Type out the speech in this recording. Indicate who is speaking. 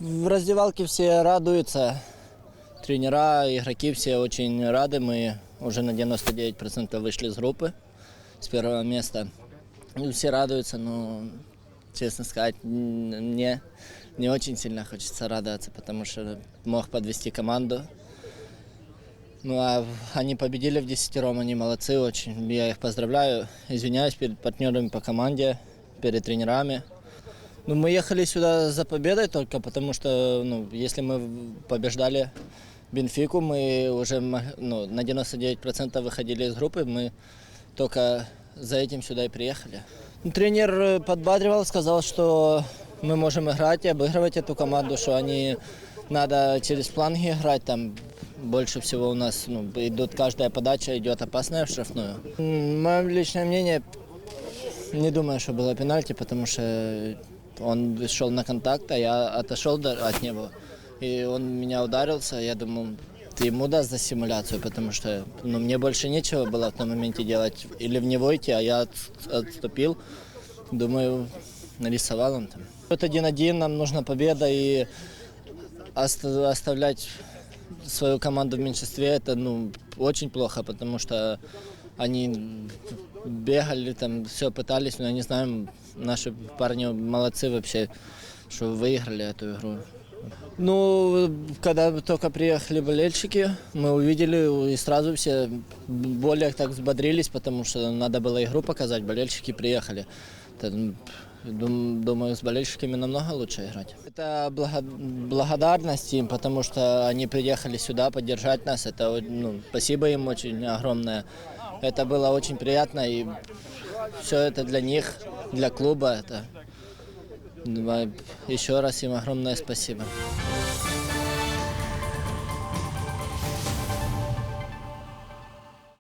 Speaker 1: В раздевалке все радуются. Тренера, игроки все очень рады. Мы уже на 99% вышли с группы с первого места. И все радуются, но, честно сказать, мне не очень сильно хочется радоваться, потому что мог подвести команду. Ну а они победили в десятером, они молодцы очень. Я их поздравляю. Извиняюсь перед партнерами по команде, перед тренерами. Ну, мы ехали сюда за победой только потому, что ну, если мы побеждали Бенфику, мы уже ну, на 99% выходили из группы, мы только за этим сюда и приехали. Ну, тренер э, подбадривал, сказал, что мы можем играть и обыгрывать эту команду, что они надо через фланги играть, там больше всего у нас ну, идут, каждая подача идет опасная в штрафную. Мое личное мнение, не думаю, что было пенальти, потому что он шел на контакт, а я отошел от него. И он меня ударился, я думал, ты ему даст за симуляцию, потому что ну, мне больше нечего было в том моменте делать. Или в него идти, а я от- отступил. Думаю, нарисовал он там. Вот один-один, нам нужна победа, и оста- оставлять свою команду в меньшинстве это ну, очень плохо, потому что они бегали, там все пытались, но я не знаю, наши парни молодцы вообще, что выиграли эту игру. Ну, когда только приехали болельщики, мы увидели и сразу все более так взбодрились, потому что надо было игру показать, болельщики приехали. Дум- Думаю, с болельщиками намного лучше играть. Это благо- благодарность им, потому что они приехали сюда поддержать нас. Это ну, спасибо им очень огромное. Это было очень приятно и все это для них, для клуба. Это еще раз им огромное спасибо.